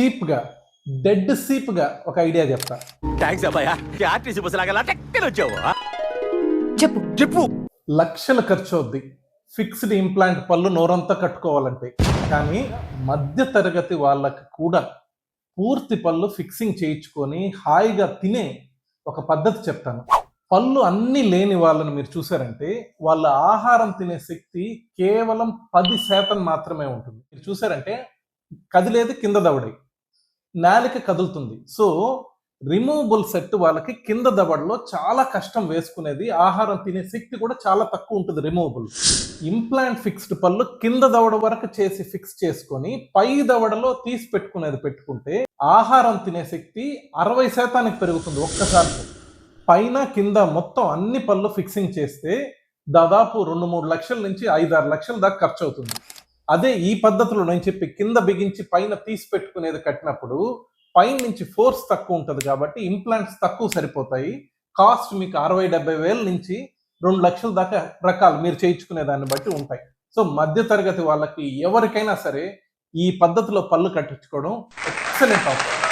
చీప్గా డెడ్ సీప్గా ఒక ఐడియా చెప్తా. థ్యాంక్స్ అబ్బాయా ఆర్టీసీ బస్సు లాగా వచ్చావు చెప్పు. చెప్పు. లక్షల ఖర్చు అవుద్ది ఫిక్స్డ్ ఇంప్లాంట్ పళ్ళు నోరంతా కట్టుకోవాలంటే. కానీ మధ్య తరగతి వాళ్ళకి కూడా పూర్తి పళ్ళు ఫిక్సింగ్ చేయించుకొని హాయిగా తినే ఒక పద్ధతి చెప్తాను. పళ్ళు అన్ని లేని వాళ్ళని మీరు చూసారంటే వాళ్ళ ఆహారం తినే శక్తి కేవలం పది శాతం మాత్రమే ఉంటుంది. మీరు చూసారంటే కదిలేది కింద దవడై. నాలిక కదులుతుంది. సో రిమూవబుల్ సెట్ వాళ్ళకి కింద దవడలో చాలా కష్టం వేసుకునేది ఆహారం తినే శక్తి కూడా చాలా తక్కువ ఉంటుంది రిమూవబుల్ ఇంప్లాంట్ ఫిక్స్డ్ పళ్ళు కింద దవడ వరకు చేసి ఫిక్స్ చేసుకొని పై దవడలో తీసి పెట్టుకునేది పెట్టుకుంటే ఆహారం తినే శక్తి అరవై శాతానికి పెరుగుతుంది ఒక్కసారి. పైన కింద మొత్తం అన్ని పళ్ళు ఫిక్సింగ్ చేస్తే దాదాపు రెండు మూడు లక్షల నుంచి ఐదారు లక్షల దాకా ఖర్చు అవుతుంది అదే ఈ పద్ధతిలో నేను చెప్పి కింద బిగించి పైన తీసి పెట్టుకునేది కట్టినప్పుడు పైన నుంచి ఫోర్స్ తక్కువ ఉంటుంది కాబట్టి ఇంప్లాంట్స్ తక్కువ సరిపోతాయి. కాస్ట్ మీకు అరవై డెబ్బై వేల నుంచి రెండు లక్షల దాకా రకాలు మీరు చేయించుకునే దాన్ని బట్టి ఉంటాయి. సో మధ్య తరగతి వాళ్ళకి ఎవరికైనా సరే ఈ పద్ధతిలో పళ్ళు కట్టించుకోవడం ఎక్సలెంట్ ఆప్షన్